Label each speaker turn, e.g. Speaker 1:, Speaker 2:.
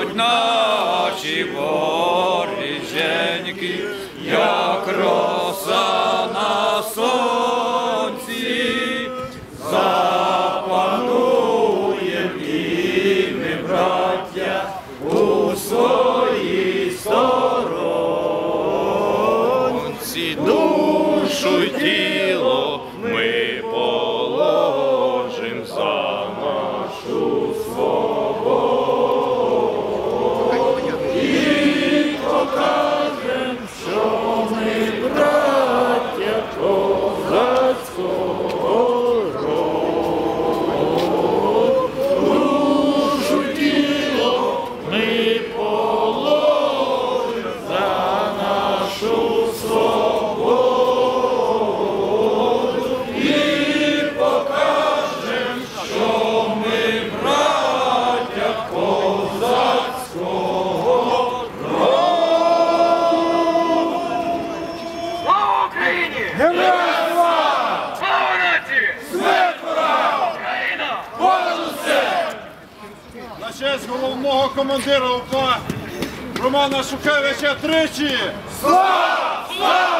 Speaker 1: Стануть наші воріженьки, як роса на сонці, запануєм браття, у своїй сторонці, душу тіло.
Speaker 2: Україні! Героям слава! Слава нації! Смерть ворогам! Україна!
Speaker 3: На честь головного командира УПА Романа Шукевича тричі! Слава! Слава!